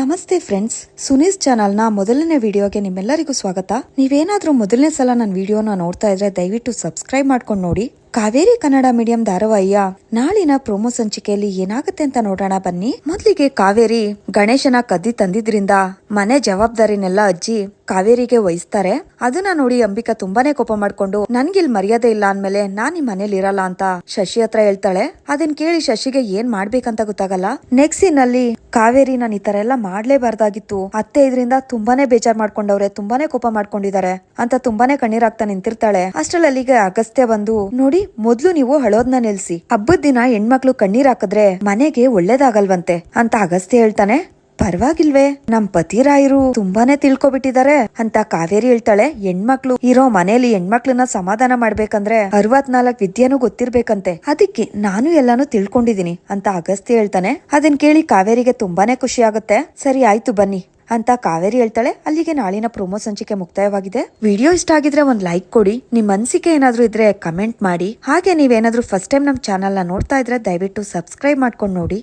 ನಮಸ್ತೆ ಫ್ರೆಂಡ್ಸ್, ಸುನೀಸ್ ಚಾನಲ್ನ ಮೊದಲನೇ ವಿಡಿಯೋಗೆ ನಿಮ್ಮೆಲ್ಲರಿಗೂ ಸ್ವಾಗತ. ನೀವೇನಾದರೂ ಮೊದಲನೇ ಸಲ ನನ್ನ ವಿಡಿಯೋನ ನೋಡ್ತಾ ಇದ್ರೆ ದಯವಿಟ್ಟು ಸಬ್ಸ್ಕ್ರೈಬ್ ಮಾಡ್ಕೊಂಡು ನೋಡಿ. ಕಾವೇರಿ ಕನ್ನಡ ಮೀಡಿಯಂ ಧಾರಾವಾಹಿಯ ನಾಳಿನ ಪ್ರೋಮೋ ಸಂಚಿಕೆಯಲ್ಲಿ ಏನಾಗುತ್ತೆ ಅಂತ ನೋಡೋಣ ಬನ್ನಿ. ಮೊದ್ಲಿಗೆ ಕಾವೇರಿ ಗಣೇಶನ ಕದ್ದಿ ತಂದಿದ್ರಿಂದ ಮನೆ ಜವಾಬ್ದಾರಿನೆಲ್ಲ ಅಜ್ಜಿ ಕಾವೇರಿಗೆ ವಹಿಸ್ತಾರೆ. ಅದನ್ನ ನೋಡಿ ಅಂಬಿಕಾ ತುಂಬಾನೇ ಕೋಪ ಮಾಡ್ಕೊಂಡು, ನನ್ಗಿಲ್ ಮರ್ಯಾದೆ ಇಲ್ಲ ಅಂದ್ಮೇಲೆ ನಾನ್ ಈ ಮನೇಲಿ ಇರಲ್ಲ ಅಂತ ಶಶಿ ಹತ್ರ ಹೇಳ್ತಾಳೆ. ಅದನ್ ಕೇಳಿ ಶಶಿಗೆ ಏನ್ ಮಾಡ್ಬೇಕಂತ ಗೊತ್ತಾಗಲ್ಲ. ನೆಕ್ಸ್ಟ್ನಲ್ಲಿ ಕಾವೇರಿ ನಾನು ಈ ತರ ಎಲ್ಲ ಮಾಡ್ಲೇಬಾರ್ದಾಗಿತ್ತು. ಅತ್ತೆ ಇದ್ರಿಂದ ತುಂಬಾನೇ ಬೇಜಾರ್ ಮಾಡ್ಕೊಂಡವ್ರೆ, ತುಂಬಾನೇ ಕೋಪ ಮಾಡ್ಕೊಂಡಿದ್ದಾರೆ ಅಂತ ತುಂಬಾನೇ ಕಣ್ಣೀರಾಗ್ತಾ ನಿಂತಿರ್ತಾಳೆ. ಅಷ್ಟ್ರಲ್ಲಿ ಅಗಸ್ತ್ಯ ಬಂದು, ನೋಡಿ ಮೊದ್ಲು ನೀವು ಹಳೋದ್ನ ನಿಲ್ಸಿ. ಹಬ್ಬದ ದಿನ ಹೆಣ್ಮಕ್ಳು ಕಣ್ಣೀರ್ ಹಾಕಿದ್ರೆ ಮನೆಗೆ ಒಳ್ಳೇದಾಗಲ್ವಂತೆ ಅಂತ ಅಗಸ್ತ್ಯ ಹೇಳ್ತಾನೆ. ಪರವಾಗಿಲ್ವೇ, ನಮ್ ಪತಿರಾಯರು ತುಂಬಾನೇ ತಿಳ್ಕೊಬಿಟ್ಟಿದ್ದಾರೆ ಅಂತ ಕಾವೇರಿ ಹೇಳ್ತಾಳೆ. ಹೆಣ್ಮಕ್ಳು, ಇರೋ ಮನೇಲಿ ಹೆಣ್ಮಕ್ಳನ್ನ ಸಮಾಧಾನ ಮಾಡ್ಬೇಕಂದ್ರೆ ಅರವತ್ನಾಲ್ಕ್ ವಿದ್ಯೆನೂ ಗೊತ್ತಿರ್ಬೇಕಂತೆ. ಅದಕ್ಕೆ ನಾನು ಎಲ್ಲಾನು ತಿಳ್ಕೊಂಡಿದೀನಿ ಅಂತ ಅಗಸ್ತ್ಯ ಹೇಳ್ತಾನೆ. ಅದನ್ ಕೇಳಿ ಕಾವೇರಿಗೆ ತುಂಬಾನೇ ಖುಷಿ ಆಗುತ್ತೆ. ಸರಿ, ಆಯ್ತು ಬನ್ನಿ. ಅಂತ ಕಾವೇರಿ ಹೇಳ್ತಾಳೆ. ಅಲ್ಲಿಗೆ ನಾಳಿನ ಪ್ರೊಮೋ ಸಂಚಿಕೆ ಮುಕ್ತಾಯವಾಗಿದೆ. ವಿಡಿಯೋ ಇಷ್ಟ ಆಗಿದ್ರೆ ಒಂದ್ ಲೈಕ್ ಕೊಡಿ. ನಿಮ್ ಅನ್ಸಿಕೆ ಏನಾದರೂ ಇದ್ರೆ ಕಮೆಂಟ್ ಮಾಡಿ. ಹಾಗೆ ನೀವೇನಾದ್ರೂ ಫಸ್ಟ್ ಟೈಮ್ ನಮ್ ಚಾನಲ್ನ ನೋಡ್ತಾ ಇದ್ರೆ ದಯವಿಟ್ಟು ಸಬ್ಸ್ಕ್ರೈಬ್ ಮಾಡ್ಕೊಂಡು ನೋಡಿ.